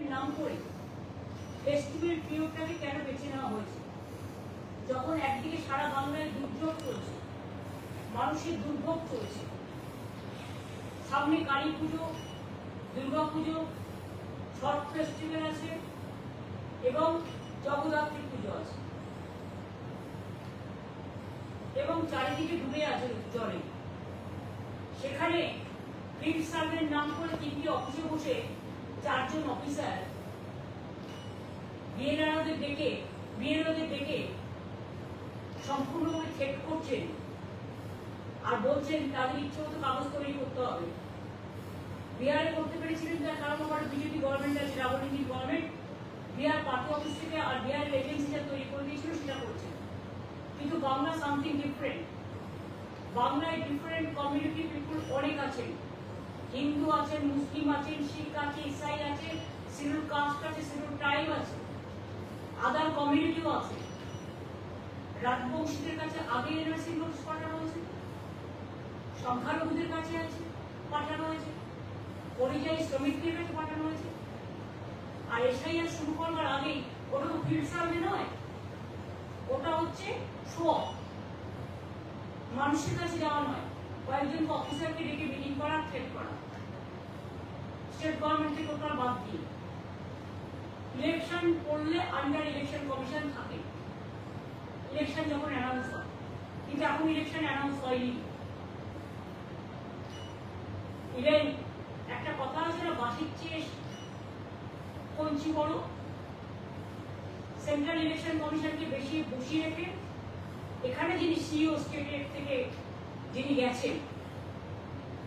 নাম করে ফেস্টিভ্যাল পিরিয়ডটাকে কেন বেছে নেওয়া হয়েছে? যখন একদিকে সারা বাংলায় দুর্যোগ চলছে, মানুষের দুর্ভোগ চলছে, সামনে কালী পুজো, দুর্গা পুজো ছট ফেস্টিভ্যাল আছে এবং জগদ্ধাত্রী পুজো আছে। এবং চারিদিকে ডুবে আছে জলে। সেখানে ফিল্ড সার্ভের নাম করে তিনটি অফিসে বসে চারজন অফিসার বিএলআরদের ডেকে বিএলওদের ডেকে সম্পূর্ণভাবে চেক করছেন আর বলছেন তাদের ইচ্ছে মতো কাগজ তৈরি করতে হবে। বিহারে করতে পেরেছিলেন তার কারণ আমার বিজেপি গভর্নমেন্ট আছে রাবণী গভর্নমেন্ট বিহার পার্টি অফিস থেকে আর বিহারের এজেন্সি যা তৈরি করে দিয়েছিল সেটা করছে কিন্তু বাংলা সামথিং ডিফারেন্ট বাংলায় ডিফারেন্ট কমিউনিটি পিপুল অনেক আছেন। হিন্দু আছেন মুসলিম আছেন শিখ আছে, ইসাই আছে শিডিউল কাস্ট আছে শিডিউল ট্রাইব আছে, আদার কমিউনিটিও আছে। রাজবংশীদের কাছে আগে এনআরসি নোটিশ পাঠানো হয়েছে, সংখ্যালঘুদের কাছে আছে, পাঠানো হয়েছে, পরিযায়ী শ্রমিকদের কাছে পাঠানো হয়েছে। আর এসআইআর শুরু করবার আগেই ওটা তো ফিল্ড সার্ভে নয়, ওটা হচ্ছে শো। মানুষের কাছে যাওয়া নয়। কয়েকজন অফিসারকে ডেকে মিটিং করা থ্রেট করা। স্টেট গভর্নমেন্টকে টোটাল বাদ দিয়ে। ইলেকশন করলে আন্ডার ইলেকশন কমিশন থাকে। ইলেকশন যখন অ্যানাউন্স হয়। কিন্তু এখন ইলেকশন অ্যানাউন্স হয়নি। ইভেন একটা কথা আছে না বাসির চেয়ে কঞ্চি বড়। সেন্ট্রাল ইলেকশন কমিশনকে বেশি বসিয়ে রেখে, এখানে যিনি সিইও স্টেটের থেকে যিনি গেছেন,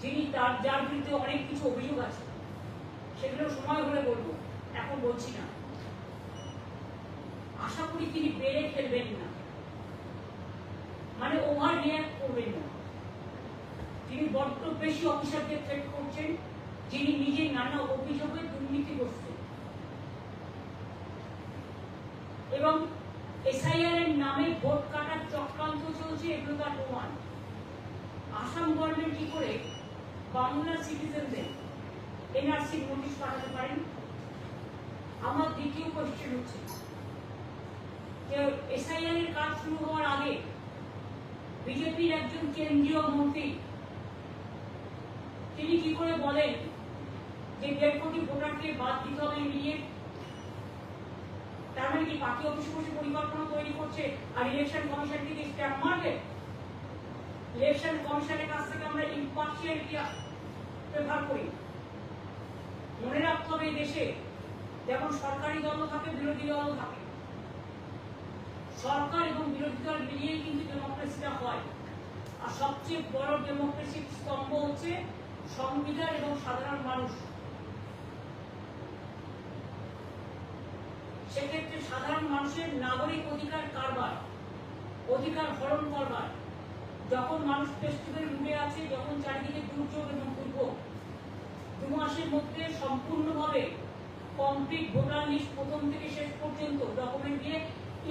যিনি তার, যার বিরুদ্ধে অনেক কিছু অভিযোগ আছে, সেগুলো সময় হলে বলব, এখন বলছি না। আশা করি তিনি বেড়ে ফেলবেন না। মানে ওভার রিয়াক্ট করবেন না। তিনি বড্ড বেশি অফিসারকে থ্রেট করছেন, যিনি নিজে নানা অভিযোগে দুর্নীতিগ্রস্ত এবং এসআইআর এর নামে ভোট কাটার চক্রান্ত চলছে, এগুলো তার প্রমাণ। আসাম গভর্নমেন্ট কি করে বাংলার সিটিজেনদের এনআরসি নোটিশ পাঠাতে পারেন? আমার দ্বিতীয় কোয়েশ্চেন হচ্ছে, যে এর কাজ শুরু হওয়ার আগে বিজেপির একজন কেন্দ্রীয় মন্ত্রী, তিনি কি করে বলেন যে দেড় কোটি ভোটারকে বাদ দিতে হবে ইমিডিয়েট তার মানে কি পার্টি অফিসে বসে পরিকল্পনা তৈরি করছে আর ইলেকশন কমিশন থেকে স্ট্যাম্প মারবে ইলেকশন কমিশনের কাছ থেকে আমরা ইম্পার্শিয়ালিটি প্রেফার করি। মনে রাখতে হবে দেশে যেমন সরকারি দলও থাকে, বিরোধী দলও থাকে। সরকার এবং বিরোধী দল মিলিয়েই কিন্তু ডেমোক্রেসিটা হয়। আর সবচেয়ে বড় ডেমোক্রেসির স্তম্ভ হচ্ছে সংবিধান এবং সাধারণ মানুষ। সেক্ষেত্রে সাধারণ মানুষের নাগরিক অধিকার কারবার অধিকার হরণ করবার। যখন মানুষ ফেস্টিভ্যাল রুমে আছে, যখন চারিদিকে দুর্যোগ এবং দুর্ভোগ দু মাসের মধ্যে সম্পূর্ণভাবে কমপ্লিট ভোটার লিস্ট প্রথম থেকে শেষ পর্যন্ত ডকুমেন্ট দিয়ে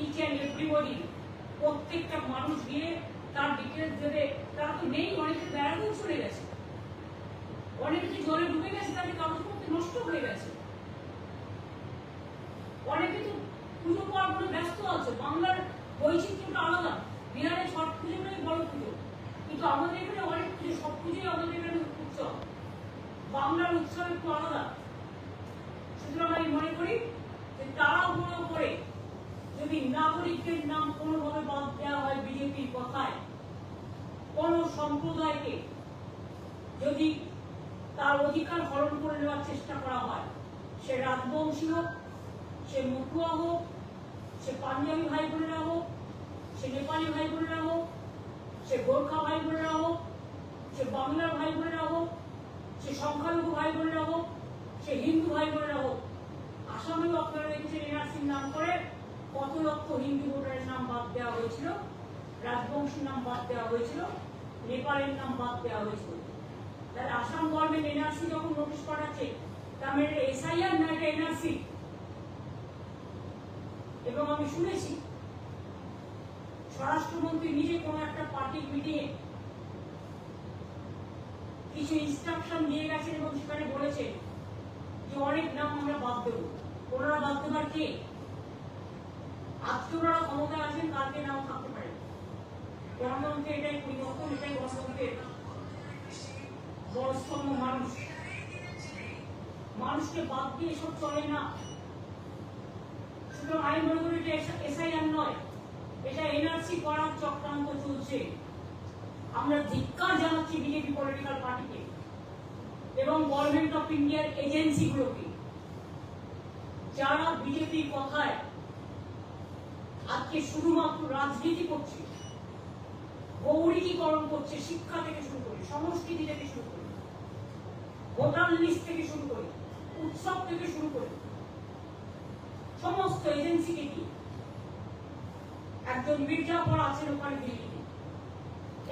ইচ অ্যান্ড এভরিবডি প্রত্যেকটা মানুষ গিয়ে তার ডিটেলস দেবে। তারা তো নেই, অনেকে বেড়াতেও চলে গেছে। অনেকে যে জলে ডুবে গেছে, তাদের কাগজপত্র নষ্ট হয়ে গেছে। অনেকে তো পুজো পার্বণে ব্যস্ত আছে, বাংলার বৈচিত্র্যটা আলাদা। বিহারে ছট পুজোটাই বড় পুজো। কিন্তু আমাদের এখানে অনেক পুজো সব পুজোই আমাদের এখানে উৎসব। বাংলার উৎসব একটু আলাদা। সুতরাং আমি মনে করি যে তাড়াহুড়ো করে যদি নাগরিকদের নাম কোনোভাবে বাদ দেওয়া হয় বিজেপির কথায়, কোন সম্প্রদায়কে যদি তার অধিকার হরণ করে নেওয়ার চেষ্টা করা হয়, সে রাজবংশী হোক, সে মতুয়া হোক, সে পাঞ্জাবি ভাই বোনেরা হোক, সে নেপালি ভাই বোনেরা হোক সে গোর্খা ভাই বোনেরা হোক সে বাংলার ভাই বোনেরা হোক সে সংখ্যালঘু ভাই বোনেরা হোক সে হিন্দু ভাই বোনেরা হোক আসামেও আপনারা দেখেছেন এনআরসির নাম করে কত লক্ষ হিন্দু ভোটারের নাম বাদ দেওয়া হয়েছিল, রাজবংশীর নাম বাদ দেওয়া হয়েছিল, নেপালের নাম বাদ দেওয়া হয়েছিল। তাহলে আসাম গভর্নমেন্ট এনআরসি যখন নোটিশ পাঠাচ্ছে, তার মানে এসআইআর না এটা এনআরসি এবং আমি শুনেছি স্বরাষ্ট্রমন্ত্রী নিজে কোনো একটা পার্টি মিটিংয়ে কিছু ইনস্ট্রাকশন দিয়ে গেছেন এবং সেখানে বলেছেন যে অনেক নাম আমরা বাদ দেবো। কে? আজকে ওনারা ক্ষমতায় আছেন, কালকে নাও থাকতে পারে। এটাই পরিবর্তন, এটাই গণতন্ত্রের বড় স্তম্ভ মানুষ। মানুষকে বাদ দিয়ে এসব চলে না। সুতরাং আমি মনে করি এটা এসআইআর নয়। এটা এনআরসি করার চক্রান্ত চলছে। আমরা ধিক্কার জানাচ্ছি বিজেপি পলিটিক্যাল পার্টিকে এবং গভর্নমেন্ট অফ ইন্ডিয়ার এজেন্সিগুলোকে যারা বিজেপি কথায় আজকে শুধুমাত্র রাজনীতি করছে গৌরীকরণ করছে, শিক্ষা থেকে শুরু করে, সংস্কৃতি থেকে শুরু করে, ভোটার লিস্ট থেকে শুরু করে, উৎসব থেকে শুরু করে, সমস্ত এজেন্সিকে কি একজন মির্জাফর আছেন ওখানে দিল্লিতে।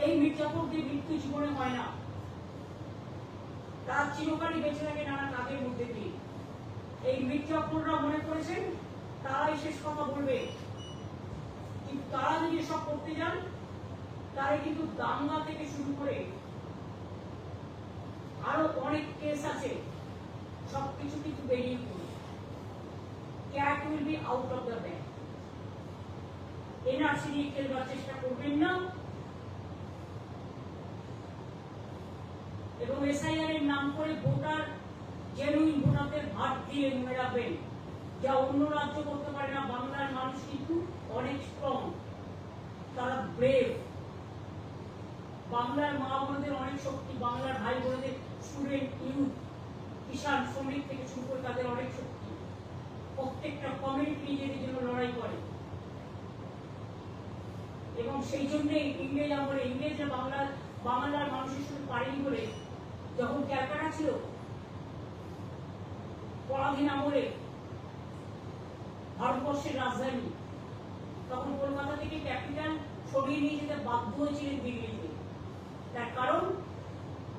এই মির্জাফরদের মৃত্যু জীবনে হয় না। তারা চিরকালই বেঁচে থাকে নানা কাজের মধ্যে দিয়ে। এই মির্জাফররা মনে করেছেন, তারাই শেষ কথা বলবে। কিন্তু তারা যদি সব করতে যান, তারা কিন্তু দাঙ্গা থেকে শুরু করে আরও অনেক কেস আছে। সবকিছু কিন্তু বেরিয়ে পড়বে। Cat will be out of the bag NRC নিয়ে খেলবার চেষ্টা করবেন না। এবং এসআইআর এর নাম করে ভোটার জেনুইন ভোটারদের ভাট দিয়ে মনে রাখবেন, যা অন্য রাজ্য করতে পারে না, বাংলার মানুষ কিন্তু অনেক স্ট্রং তারা ব্রেভ বাংলার মা বোনদের অনেক শক্তি, বাংলার ভাই বোনদের স্টুডেন্ট ইউথ কিষাণ শ্রমিক থেকে শুরু করে তাদের অনেক শক্তি। প্রত্যেকটা কমিউনিটি নিজেদের জন্য লড়াই করে। এবং সেই জন্যই ইংরেজ আমলে ইংরেজরা বাংলার বাংলার মানুষের শুধু পারেনি বলে যখন ক্যালকাটা ছিল, পরাধীন আমলে ভারতবর্ষের রাজধানী, তখন কলকাতা থেকে ক্যাপিটাল সরিয়ে নিয়ে যেতে বাধ্য হয়েছিলেন দিল্লিতে। তার কারণ,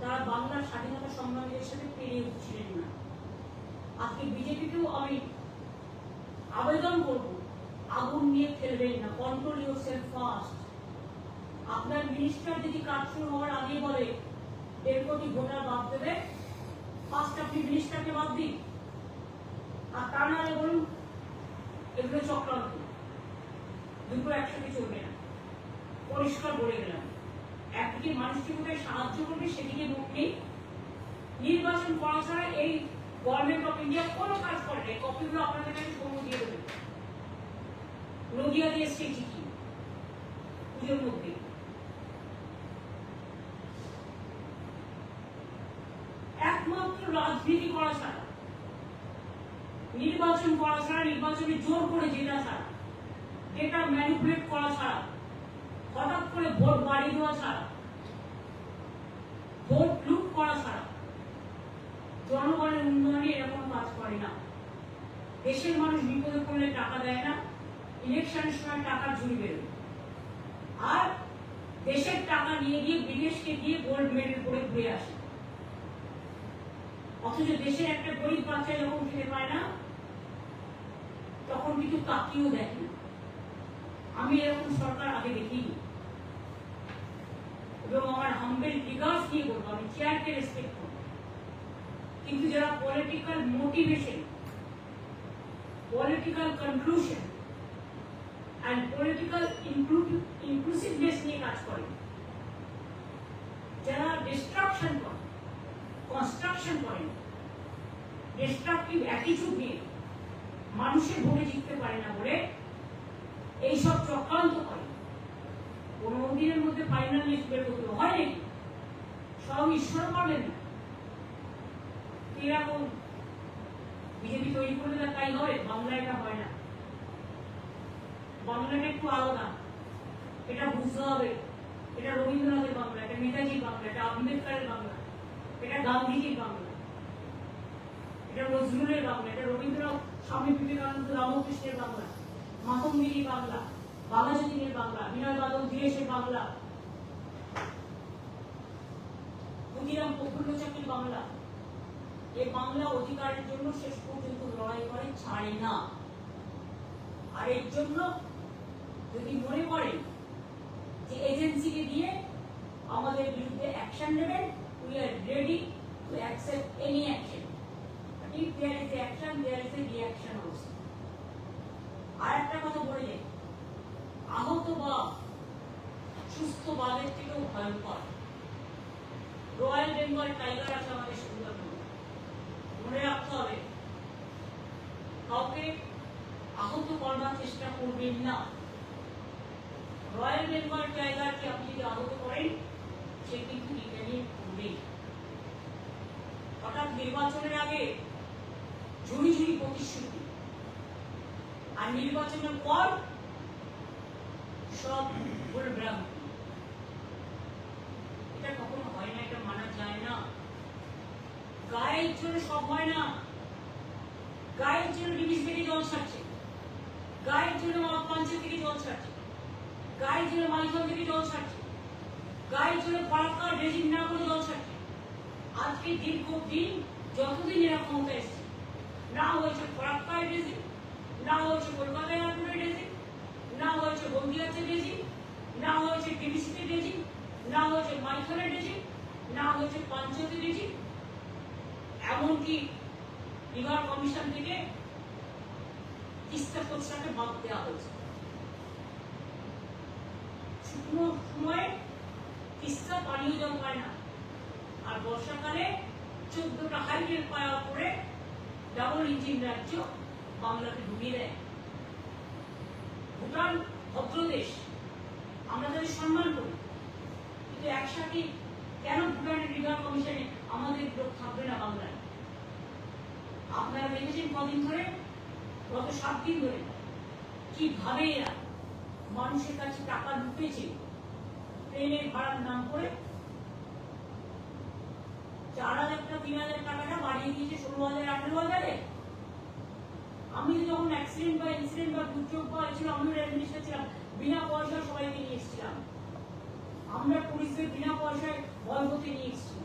তারা বাংলার স্বাধীনতা সংগ্রামীদের সাথে পেরে উঠছিলেন না। আজকে বিজেপিকেও আমি আবেদন করব আগুন নিয়ে খেলবেন না কন্ট্রোল ইউর সেলফ ফার্স্ট আপনার মিনিস্টার যদি কাজ শুরু হওয়ার আগে বলে, দেড় কোটি ভোটার বাদ দেবে ফার্স্ট আপনি মিনিস্টারকে বাদ দিন। আর তা নাহলে বলুন, এগুলো চক্রান্ত। দুটো একসাথে চলবে না। পরিষ্কার বলে গেলাম। একদিকে মানুষকে কোথায় সাহায্য করবে, সেদিকে মুখ নেই। নির্বাচন করা ছাড়া এই গভর্নমেন্ট অফ ইন্ডিয়া কোনো কাজ করে না। কপিগুলো আপনাদের কাছে সৌম্য দিয়ে দেবে। নদিয়া দিয়ে এসছে চিঠি পুজোর মধ্যে। একমাত্র রাজনীতি করা ছাড়া, নির্বাচন করা ছাড়া, নির্বাচনে জোর করে জেতা ছাড়া ডেটা ম্যানিপুলেট করা ছাড়া, হঠাৎ করে ভোট বাড়িয়ে দেওয়া ছাড়া, ভোট লুট করা ছাড়া, জনগণের উন্নয়নে এরকম কাজ করে না। দেশের মানুষ বিপদে পড়লে টাকা দেয় না। ইলেকশনের সময় টাকা ঝুড়ি আর দেশের টাকা নিয়ে গিয়ে বিদেশকে দিয়ে গোল্ড মেডেল করে ঘুরে আসে। অথচ দেশের একটা গরিব বাচ্চা যখন খেতে পায় না, তখন কিন্তু তাকিয়েও দেখে না। আমি এরকম সরকার আগে দেখিনি। এবং আমার হাম্বেল বিকাশ দিয়ে বলব, আমি চেয়ারকে রেসপেক্ট করব। কিন্তু যারা political motivation political conclusion and political inclusiveness নিয়ে কাজ করে। যারা ডিস্ট্রাকশন করে কনস্ট্রাকশন করেন ডিস্ট্রাকটিভ অ্যাটিটিউড নিয়ে মানুষের ভোটে জিততে পারে না বলে এইসব চক্রান্ত করে। পনেরো দিনের মধ্যে ফাইনাল লিস্ট বের করতে। হয় নাকি? সব ঈশ্বর পারবেন না। এরকম বিজেপি তৈরি করলে তাই হবে? বাংলা এটা হয় না। বাংলাটা একটু আলাদা। এটা বুঝতে হবে। এটা রবীন্দ্রনাথের বাংলা, এটা নেতাজির বাংলা, এটা আম্বেদকরের বাংলা, এটা গান্ধীজির বাংলা, এটা নজরুলের বাংলা, এটা রবীন্দ্রনাথ, স্বামী বিবেকানন্দ, রামকৃষ্ণের বাংলা, মাতঙ্গিনীর বাংলা বাঘাযতীনের বাংলা, বিনয় বাদল, দীনেশের বাংলা, ক্ষুদিরাম প্রফুল্ল চাকরির বাংলা। এই বাংলা অধিকারের জন্য শেষ পর্যন্ত লড়াই করে, ছাড়ে না। আর এর জন্য যদি মনে করেন যে এজেন্সিকে দিয়ে আমাদের বিরুদ্ধে অ্যাকশন নেবেন we are ready to accept any action if there is action there is a reaction also করলে আহত বা সুস্থ বাঘের থেকেও ভয়ঙ্কর। রয়্যাল বেঙ্গল টাইগার আছে আমাদের মনে রাখতে হবে, কাউকে আহত করবার চেষ্টা করবেন না রয়্যাল বেঙ্গল টাইগারকে আপনি যদি আহত করেন সে কিন্তু রিটার্নিং করবে হঠাৎ নির্বাচনের আগে ঝুড়ি ঝুড়ি প্রতিশ্রুতি আর নির্বাচনের পর সব ভুলভ্রান্তি এটা কখনো হয় না, এটা মানা যায় না। গায়ের জন্য সব হয় না। গায়ের জন্য ডিবিস থেকে জল ছাড়ছে। গায়ের জন্য পাঞ্চের থেকে জল ছাড়ছে। গায়ের জন্য মাইথন থেকে জল ছাড়ছে। গায়ের জন্য ফরাক্কা ড্রেজিং না করে জল ছাড়ছে। আজকে দীর্ঘ দিন যতদিন এরা ক্ষমতা এসছে, না হয়েছে ফরাক্কায় ড্রেজিং না হয়েছে কলকাতায় এয়ারপোর্টে ড্রেজিং না হয়েছে বন্দিয়াতে ড্রেজিং না হয়েছে ডিবিসিতে ড্রেজিং না হয়েছে মাইথনে ড্রেজিং না হয়েছে পাঞ্চতে ড্রেজিং এমনকি বিভাগ কমিশন থেকে তিস্তা খোঁজটাকে বাদ দেওয়া হয়েছে। শুকনো সময়ে তিস্তা পানীয় জল পায় না। আর বর্ষাকালে চোদ্দটা হাইড্রেল পাওয়ার পরে ডাবল ইঞ্জিন রাজ্য বাংলাকে ডুবিয়ে দেয়। ভুটান ভদ্রদেশ আমরা তাদের সম্মান করি। কিন্তু একসাথে কেন ভুটানের রিভার কমিশনে আমাদের লোক থাকবে না বাংলায়? আপনারা দেখেছেন কদিন ধরে, গত সাত দিন ধরে, কীভাবে এরা মানুষের কাছে টাকা লুটেছে ট্রেনের ভাড়ার নাম করে চার হাজার টাকা তিন হাজার টাকাটা বাড়িয়ে দিয়েছে ষোলো হাজার, আঠেরো হাজারে? আমি যখন অ্যাক্সিডেন্ট বা ইনসিডেন্ট বা দুর্যোগ বা হয়েছিল আমি রেল মিনিস্টার ছিলাম, বিনা পয়সায় সবাইকে নিয়ে এসেছিলাম। আমরা পুলিশদের বিনা পয়সায় ভয় হতে নিয়ে এসেছি।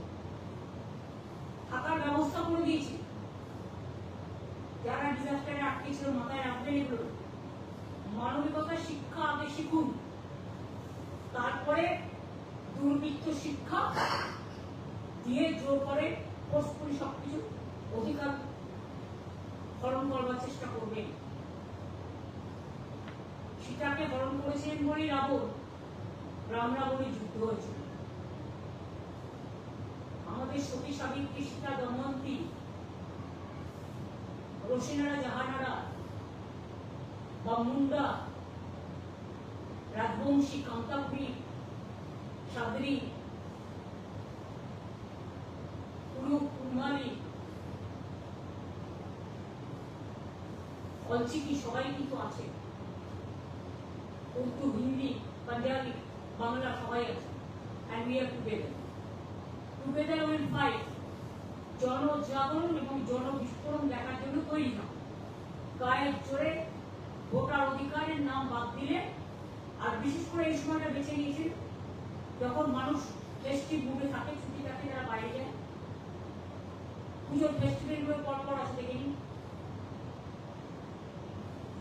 থাকার ব্যবস্থা করে দিয়েছি। যারা ডিজাস্টারে আটকে ছিল, মাথায় রাখবেন এগুলো। মানবিকতা শিক্ষা আগে শিখুন। তারপরে দুর্বৃত্ত শিক্ষা দিয়ে জোর করে ফোর্সফুলি সবকিছু অধিকার হরণ করবার চেষ্টা করবেন সীতাকে হরণ করেছিলেন বলেই রাবণ। রাম রাবণী যুদ্ধ হয়েছিল। আমাদের সতী সাবিত্রী সীতা দময়ন্তী, রসিনারা জাহানারা বা মুন্ডা রাজবংশী কান্তাপুরী সাদরি কুলুক কুমারী অলচিকি সবাই কিন্তু আছে। উর্দু, হিন্দি, পাঞ্জাবি, বাংলা সবাই আছে। And together together will fight জনজাগরণ এবং জনবিস্ফোরণ দেখার জন্য তৈরি না। গায়ের জোরে ভোটার অধিকারের নাম বাদ দিলে, আর বিশেষ করে এই সময়টা বেছে নিয়েছেন, যখন মানুষ ফেস্টিভ মুডে থাকে, ছুটি থাকে, তারা বাইরে যায়। পুজোর ফেস্টিভ্যালগুলো পর পর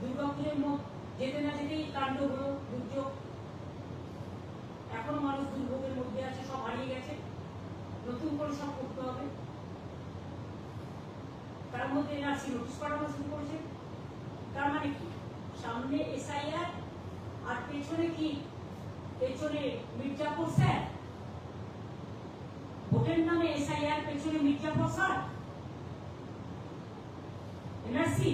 দুর্গা পুজোর মত যেতে না যেতেই কাণ্ড হলো, দুর্যোগ। এখনও মানুষ দুর্ভোগের মধ্যে আছে, সব হারিয়ে গেছে। নতুন করে সব করতে হবে। তার মধ্যে এনআরসি নোটিশ পাঠানো শুরু করেছে। তার মানে কি? সামনে এসআইআর, আর পেছনে কি? পেছনে মির্জাপুর স্যার? ভোটের নামে এসআইআর, পেছনে মির্জাপুর স্যার? এনআরসি?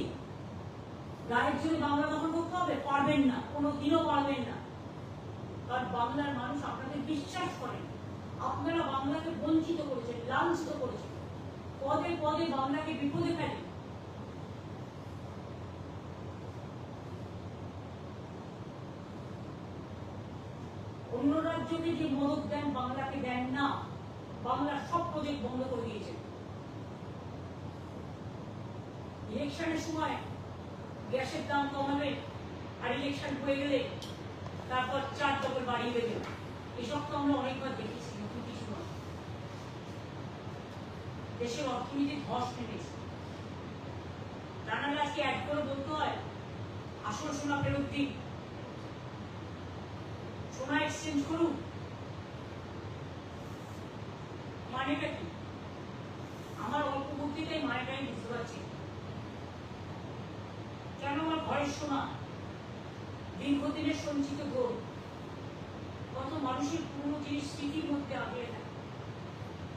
গায়ের জন্য বাংলা দখল করতে হবে, পারবেন না কোনো দিনও পারবেন না। কারণ বাংলার মানুষ আপনাদের বিশ্বাস করেন আপনারা বাংলাকে বঞ্চিত করেছেন, লাঞ্ছিত করেছেন। পদে পদে বাংলাকে বিপদে ফেলে। অন্য রাজ্যকে যে মদত দেন, বাংলাকে দেন না। বাংলার সব প্রজেক্ট বন্ধ করে দিয়েছেন। ইলেকশনের সময় গ্যাসের দাম কমাবে আর ইলেকশন হয়ে গেলে তারপর চার ডবল বাড়িয়ে দেবে। এসব তো আমরা অনেকবার দেখেছি, নতুন কিছু নয়। দেশের অর্থনীতি ধস নেমেছে। তা আজকে অ্যাড করে বলতে হয়, আসল সোনা ফেরত দিন। সোনা এক্সচেঞ্জ করুন। মানেটা কি আমার অল্প বুদ্ধিতেই মানেটা আমি বুঝতে পারছি কেন আমার ঘরের সোনা দীর্ঘদিনের সঞ্চিত ভোট কত মানুষের পুরনো জিনিস স্মৃতির মধ্যে আগলে থাকে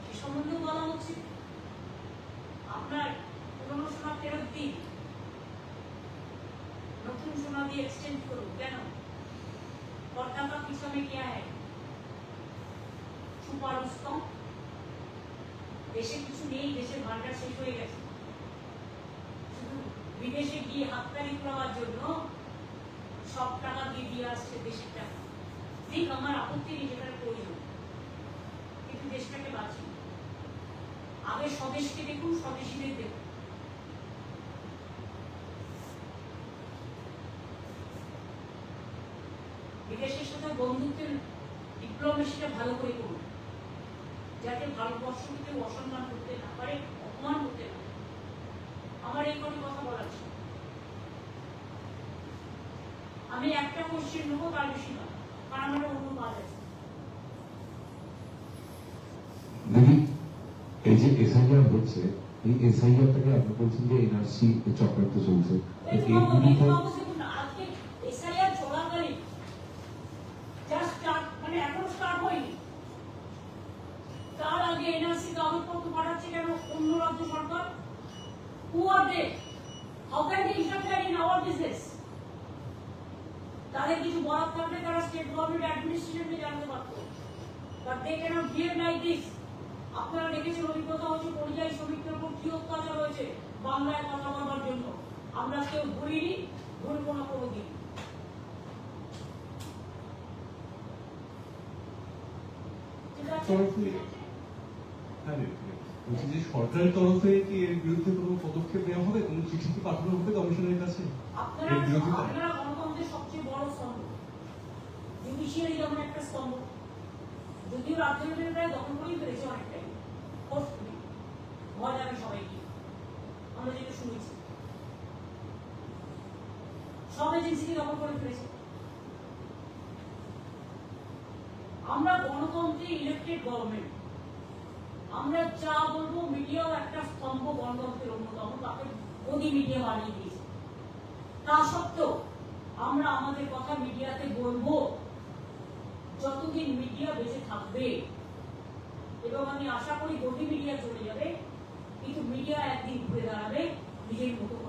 সে সম্বন্ধেও বলা হচ্ছে আপনার পুরনো সোনা ফেরত দিন নতুন সোনা দিয়ে এক্সচেঞ্জ করুন কেন पर्दा का पीछे में क्या है छुपा रुस्तम দেশে কিছু নেই দেশের ভান্ডার শেষ হয়ে গেছে শুধু বিদেশে গিয়ে হাততালি করার জন্য সব টাকা দিয়ে দিয়ে আসছে দেশের টাকা ঠিক আমার আপত্তি যেটার প্রয়োজন, কিন্তু দেশটাকে বাঁচি আগে স্বদেশকে দেখুন, স্বদেশীদের দেখুন বিদেশের সাথে বন্ধুত্বের ডিপ্লোমেসিটা ভালো করে করুন, যাতে ভারতবর্ষকে কেউ অসম্মান করতে না পারে, অপমান করতে না। আমার এই কোনো কথা বলার আমি একটা কোশ্চেন নেব তার বেশি না কারণ আমার অন্য কাজ আছে। দিদি এই যে এসআইআর হচ্ছে এই এসআইআরটাকে আপনি বলছেন যে এনআরসি চক্রান্ত চলছে। তো এই এর বাবু, এই বিরুদ্ধে বাবু দেখুন না, আজকে SIR চলাকালীন just start, মানে এখনও start হয়নি। তার আগে NRC কাগজপত্র পাঠাচ্ছে কেন অন্য রাজ্য সরকার? Who are they? How can they interfere in our business? তাদের কিছু বরাদ থাকলে তারা স্টেট গভর্নমেন্ট অ্যাডমিনিস্ট্রেশনকে জানতে পারত but they cannot behave like this আপনারা দেখেছেন অভিজ্ঞতা হচ্ছে পরিযায়ী শ্রমিকদের উপর কি অত্যাচার হয়েছে বাংলায় কথা বলবার জন্য। আমরা কেউ ভুলিনি ভুলবো না কোনোদিন। হ্যাঁ রে, বলছি যে সরকারের তরফে কি এর বিরুদ্ধে কোনো পদক্ষেপ নেওয়া হবে? কোনো চিঠি কি পাঠানো হবে কমিশনের কাছে? এর বিরোধিতা আপনারা গণতন্ত্রের সবচেয়ে বড় স্তম্ভ। জুডিশিয়ারি যেমন একটা স্তম্ভ। যদিও রাজ্যের প্রায় দখল করেই ফেলেছে অনেকটাই। ভয় লাগে সবাইকে। আমরা যেটা শুনেছি। সব এজেন্সিকে দখল করে ফেলেছে। আমরা গণতন্ত্রে ইলেকটেড গভর্নমেন্ট আমরা যা বলব, মিডিয়াও একটা স্তম্ভ গণতন্ত্রের অন্যতম, তাকে গদি মিডিয়া বানিয়ে দিয়েছে। তা সত্ত্বেও আমরা আমাদের কথা মিডিয়াতে বলব, যতদিন মিডিয়া বেঁচে থাকবে, এবং আমি আশা করি গদি মিডিয়া চলে যাবে, কিন্তু মিডিয়া একদিন ঘুরে দাঁড়াবে নিজের মতো